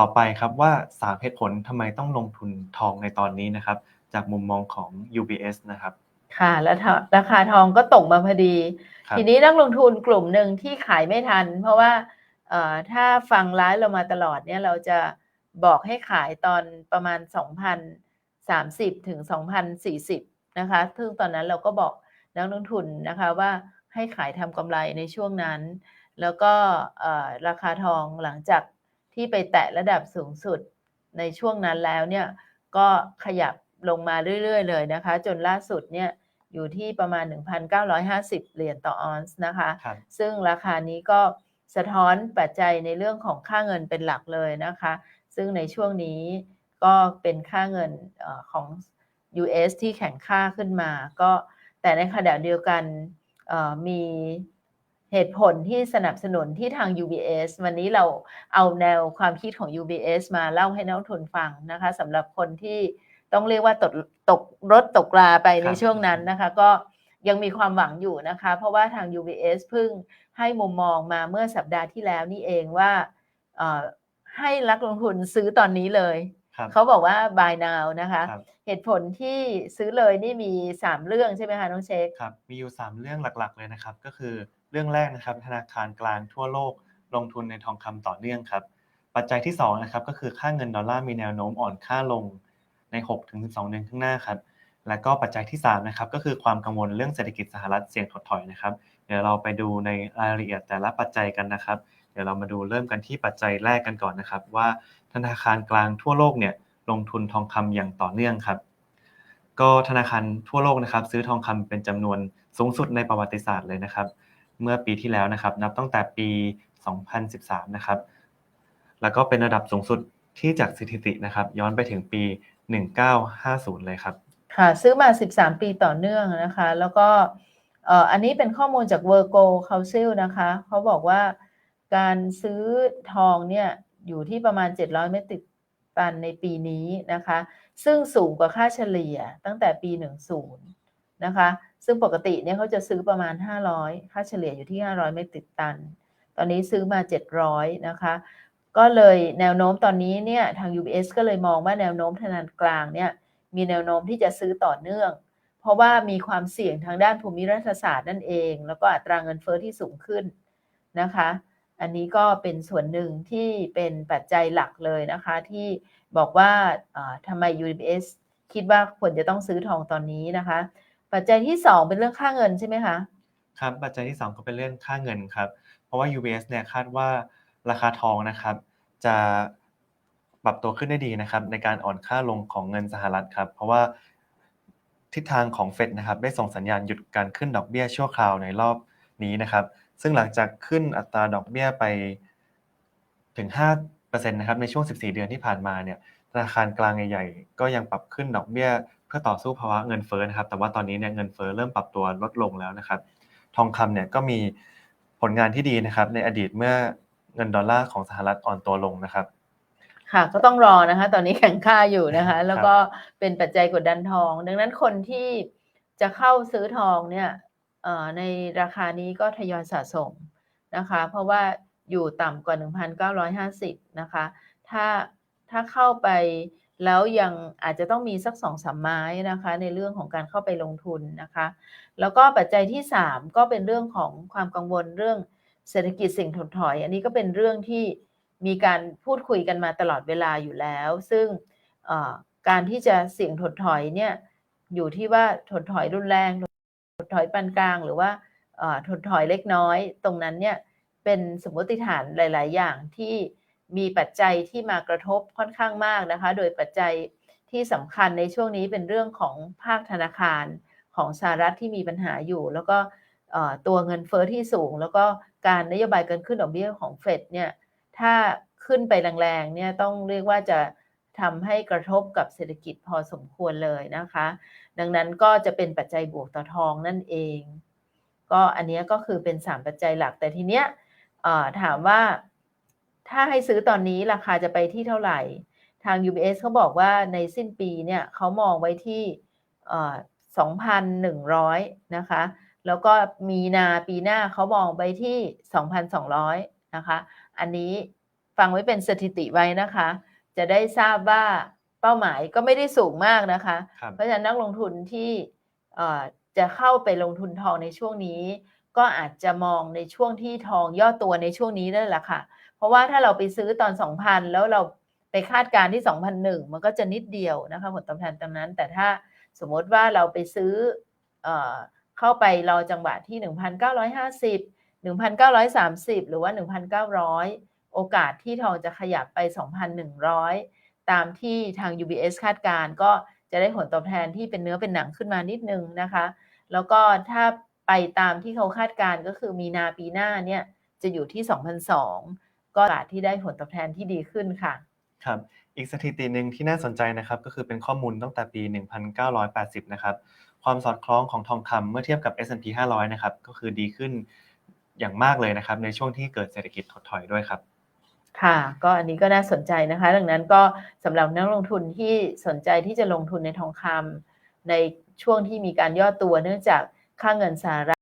ต่อไปครับว่าสามเหตุผลทำไมต้องลงทุนทองในตอนนี้นะครับ จากมุมมองของ UBS นะครับ ค่ะ แล้วถ้าราคาทองก็ตกมาพอดี ครับ ทีนี้นักลงทุนกลุ่มหนึ่งที่ขายไม่ทัน เพราะว่าเอ่อถ้าฟังร้ายเรามาตลอดเนี่ยเราจะบอกให้ขายตอนประมาณ 2,030 ถึง 2,040 นะคะ ซึ่งตอนนั้นเราก็บอกนักลงทุนนะคะว่าให้ขายทำกำไรในช่วงนั้น แล้วก็เอ่อราคาทองหลังจาก ที่ไปแตะระดับสูงสุดในช่วงนั้นแล้วเนี่ยก็ขยับลงมาเรื่อย ๆ เลยนะคะ จนล่าสุดเนี่ยอยู่ที่ประมาณ 1,950 เหรียญต่อออนซ์นะคะครับซึ่งราคานี้ก็สะท้อนปัจจัยในเรื่องของค่าเงินเป็นหลักเลยนะคะ ซึ่งในช่วงนี้ก็เป็นค่าเงินเออของ US ที่แข็งค่าขึ้นมา ก็แต่ในขณะเดียวกันเอ่อมี เหตุผลที่สนับสนุนที่ทาง UBS วันนี้เราเอาแนวความคิดของ UBS มาเล่าให้นักลงทุนฟังนะคะสำหรับคนที่ต้องเรียกว่าตกตกรถตกราไปในครับช่วงนั้นนะคะ ก็ยังมีความหวังอยู่นะคะ เพราะว่าทาง UBS เพิ่งให้มุมมองมาเมื่อสัปดาห์ที่แล้วนี่เองว่าเอ่อให้นักลงทุนซื้อตอนนี้เลย ครับเขาบอกว่า buy now นะคะ ครับ เหตุผลที่ซื้อเลยนี่มี 3 เรื่องใช่ไหมคะน้องเช็คครับมีอยู่ 3 เรื่องหลักๆเลยนะครับ ก็คือเรื่องแรกนะครับธนาคารกลางทั่วโลกลงทุนในทองคำต่อเนื่องครับ ปัจจัยที่2นะครับก็คือค่าเงินดอลลาร์มีแนวโน้มอ่อนค่าลงใน 6-12 เดือนข้างหน้าครับและก็ปัจจัยที่3นะครับก็คือความกังวลเรื่องเศรษฐกิจสหรัฐเสี่ยงถดถอยนะครับ เดี๋ยวเราไปดูในรายละเอียดแต่ละปัจจัยกันนะครับเดี๋ยวเรามาดูเริ่มกันที่ปัจจัยแรกกันก่อนนะครับ ว่าธนาคารกลางทั่วโลกเนี่ยลงทุนทองคำอย่างต่อเนื่องครับ ก็ธนาคารทั่วโลกนะครับ ซื้อทองคำเป็นจำนวนสูงสุดในประวัติศาสตร์เลยนะครับ เมื่อปีที่แล้วนะครับ นับตั้งแต่ปี 2013 นะครับ แล้วก็เป็นระดับสูงสุดที่จากสถิตินะครับ ย้อนไปถึงปี 1950 เลยครับค่ะซื้อมา 13 ปีต่อเนื่องนะคะ แล้วก็อันนี้เป็นข้อมูลจาก Virgo Council นะคะเขาบอกว่า การซื้อทองเนี่ยอยู่ที่ประมาณ 700 เมตริกตันในปีนี้นะคะ ซึ่งสูงกว่าค่าเฉลี่ยตั้งแต่ปี 10 นะคะ ซึ่งปกติเนี่ยเขาจะซื้อประมาณ 500 ค่าเฉลี่ยอยู่ที่ 500 เมตริกตัน ตอนนี้ซื้อมา 700 นะคะ ก็เลยแนวโน้มตอนนี้เนี่ยทาง UBS ก็เลยมองว่าแนวโน้มธนาคารกลางเนี่ยมีแนวโน้มที่จะซื้อต่อเนื่อง เพราะว่ามีความเสี่ยงทางด้านภูมิรัฐศาสตร์นั่นเอง แล้วก็อัตราเงินเฟอ้อที่สูงขึ้นนะคะ อันนี้ก็เป็นส่วนหนึ่งที่เป็นปัจจัยหลักเลยนะคะ ที่บอกว่าทำไม UBS คิดว่าควรจะต้องซื้อทองตอนนี้นะคะ ปัจจัยที่ 2 เป็นเรื่องค่าเงินใช่ไหมคะครับปัจจัยที่ 2 ก็เป็นเรื่องค่าเงินครับ เพราะว่า UBS เนี่ยคาดว่าราคาทองนะครับ จะปรับตัวขึ้นได้ดีนะครับ ในการอ่อนค่าลงของเงินสหรัฐครับ เพราะว่าทิศทางของเฟดนะครับ ได้ส่งสัญญาณหยุดการขึ้นดอกเบี้ยชั่วคราวในรอบนี้นะครับ ซึ่งหลังจากขึ้นอัตราดอกเบี้ยไปถึง 5%นะครับในช่วง 14 เดือนที่ผ่านมาเนี่ยธนาคารกลางใหญ่ๆ ก็ยังปรับขึ้นดอกเบี้ย เพื่อต่อสู้ภาวะเงินเฟ้อนะครับ แต่ว่าตอนนี้เนี่ยเงินเฟ้อเริ่มปรับตัวลดลงแล้วนะครับ ทองคำเนี่ยก็มีผลงานที่ดีนะครับ ในอดีตเมื่อเงินดอลลาร์ของสหรัฐอ่อนตัวลงนะครับค่ะก็ต้องรอนะคะ ตอนนี้แข่งค่าอยู่นะคะ แล้วก็เป็นปัจจัยกดดันทอง ดังนั้นคนที่จะเข้าซื้อทองเนี่ยเอ่อ ในราคานี้ก็ทยอยสะสมนะคะ เพราะว่าอยู่ต่ำกว่า 1,950 นะคะ ถ้าถ้าเข้าไปแล้วยังอาจจะต้องมีสักสองสามไม้นะคะ ในเรื่องของการเข้าไปลงทุนนะคะ แล้วก็ปัจจัยที่ 3 ก็เป็นเรื่องของความกังวลเรื่องเศรษฐกิจสิ่งถดถอย อันนี้ก็เป็นเรื่องที่มีการพูดคุยกันมาตลอดเวลาอยู่แล้ว ซึ่งการที่จะเสี่ยงถดถอยเนี่ยอยู่ที่ว่าถดถอยรุนแรง ถดถอยปานกลางหรือว่าถดถอยเล็กน้อย ตรงนั้นเนี่ยเป็นสมมติฐานหลาย ๆ อย่างที่มีปัจจัยที่มากระทบค่อนข้างมากนะคะ โดยปัจจัยที่สำคัญในช่วงนี้เป็นเรื่องของภาคธนาคารของสหรัฐที่มีปัญหาอยู่ แล้วก็ตัวเงินเฟอ้อที่สูง แล้วก็การนโยบายการขึ้นดอกเบี้ยของเฟดเนี่ยถ้าขึ้นไปแรงๆเนี่ยต้องเรียกว่าจะทำให้กระทบกับเศรษฐกิจพอสมควรเลยนะคะ ดังนั้นก็จะเป็นปัจจัยบวกต่อทองนั่นเอง ก็อันนี้ก็คือเป็น 3 ปัจจัยหลักแต่ทีเนี้ยถามว่าถ้าให้ซื้อตอนนี้ราคาจะไปที่เท่าไหร่ ทาง UBS เขาบอกว่าในสิ้นปีเนี่ยเขามองไว้ที่เอ่อ2,100 นะคะ แล้วก็มีนาปีหน้าเขามองไปที่ 2,200 นะคะ อันนี้ฟังไว้เป็นสถิติไว้นะคะ จะได้ทราบว่า เป้าหมายก็ไม่ได้สูงมากนะคะ ครับ เพราะฉะนั้นนักลงทุนที่เอ่อจะเข้าไปลงทุนทองในช่วงนี้ ก็อาจจะมองในช่วงที่ทองย่อตัวในช่วงนี้นั่นแหละค่ะ เพราะว่าถ้าเราไปซื้อตอน 2,000 แล้วเราไปคาดการณ์ที่ 2,001 มันก็จะนิดเดียวนะคะผลตอบแทนตรงนั้น แต่ถ้าสมมติว่าเราไปซื้อเออเข้าไปรอจังหวะที่ 1,950 1,930 หรือว่า 1,900 โอกาสที่ทองจะขยับไป 2,100 ตามที่ทาง UBS คาดการณ์ก็จะได้ผลตอบแทนที่เป็นเนื้อเป็นหนังขึ้นมานิดนึงนะคะ แล้วก็ถ้าไปตามที่เขาคาดการณ์ก็คือมีนาปีหน้าเนี่ยจะอยู่ที่ 2,002ก็โอาสที่ได้ผลตอบแทนที่ดีขึ้นค่ะ ครับอีกสถิติหนึ่งที่น่าสนใจนะครับก็คือเป็นข้อมูลตั้งแต่ปี 1980 นะครับ ความสอดคล้องของทองคำเมื่อเทียบกับ S&P 500 นะครับ ก็คือดีขึ้นอย่างมากเลยนะครับ ในช่วงที่เกิดเศรษฐกิจถดถอยด้วยครับ ค่ะ ก็อันนี้ก็น่าสนใจนะคะ ดังนั้นก็สำหรับนักลงทุนที่สนใจที่จะลงทุนในทองคำในช่วงที่มีการย่อตัวเนื่องจากค่าเงินสหรัฐ